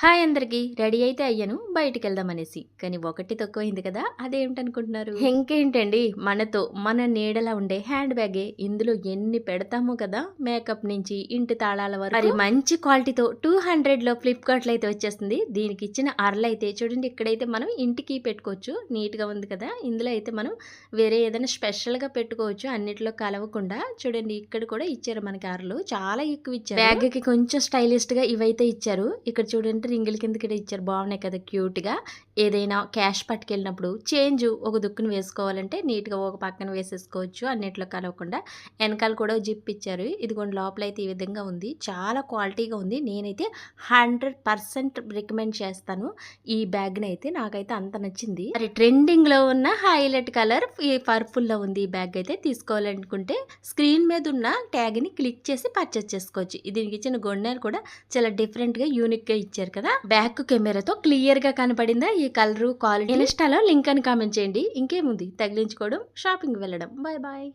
Hi అందరికి. Ready అయితే అయ్యాను. బయటికి వెళ్దాం అనేసి కానీ ఒకటి తక్కువైంది కదా అదేమిటనుకుంటున్నారు? ఇంకేంటండి? మనతో మన నీడలా ఉండే హ్యాండ్ బ్యాగే ఇందులో ఎన్ని పెడతామో కదా మేకప్ నుంచి ఇంటి తాళాల వరకు. మరి మంచి క్వాలిటీతో టూ హండ్రెడ్లో ఫ్లిప్కార్ట్లో అయితే వచ్చేస్తుంది. దీనికి ఇచ్చిన అరలు అయితే చూడండి ఇక్కడైతే మనం ఇంటికి పెట్టుకోవచ్చు. నీట్గా ఉంది కదా ఇందులో అయితే మనం వేరే ఏదైనా స్పెషల్గా పెట్టుకోవచ్చు. అన్నిట్లో కలవకుండా. చూడండి ఇక్కడ కూడా ఇచ్చారు మనకి అరలు. చాలా ఎక్కువ ఇచ్చారు. బ్యాగ్కి కొంచెం స్టైలిస్ట్గా ఇవైతే ఇచ్చారు. ఇక్కడ చూడండి రింగుల కింద కూడా ఇచ్చారు బాగున్నాయి కదా క్యూట్గా. ఏదైనా క్యాష్ పట్టుకెళ్ళినప్పుడు చేంజ్ ఒక దుక్కును వేసుకోవాలంటే నీట్గా ఒక పక్కన వేసేసుకోవచ్చు అన్నిట్లో కలవకుండా. వెనకాల కూడా జిప్ ఇచ్చారు. ఇదిగోండి లోపల అయితే ఈ విధంగా ఉంది. చాలా క్వాలిటీగా ఉంది. నేనైతే హండ్రెడ్ పర్సెంట్ రికమెండ్ చేస్తాను. ఈ బ్యాగ్ని అయితే నాకైతే అంత నచ్చింది. మరి ట్రెండింగ్లో ఉన్న హైలైట్ కలర్ ఈ పర్పుల్లో ఉంది ఈ బ్యాగ్ అయితే తీసుకోవాలనుకుంటే స్క్రీన్ మీద ఉన్న ట్యాగ్ని క్లిక్ చేసి పర్చేస్ చేసుకోవచ్చు. దీనికి ఇచ్చిన గొండెలు కూడా చాలా డిఫరెంట్గా యూనిక్గా యూనిక్గా ఇచ్చారు కదా? బ్యాక్ కెమెరాతో క్లియర్గా కనపడిందా ఈ కలర్ క్వాలిటీ? ఇన్స్టాలో లింక్ అని కామెంట్ చేయండి. ఇంకేముంది? తగిలించుకోవడం షాపింగ్ వెళ్ళడం. Bye bye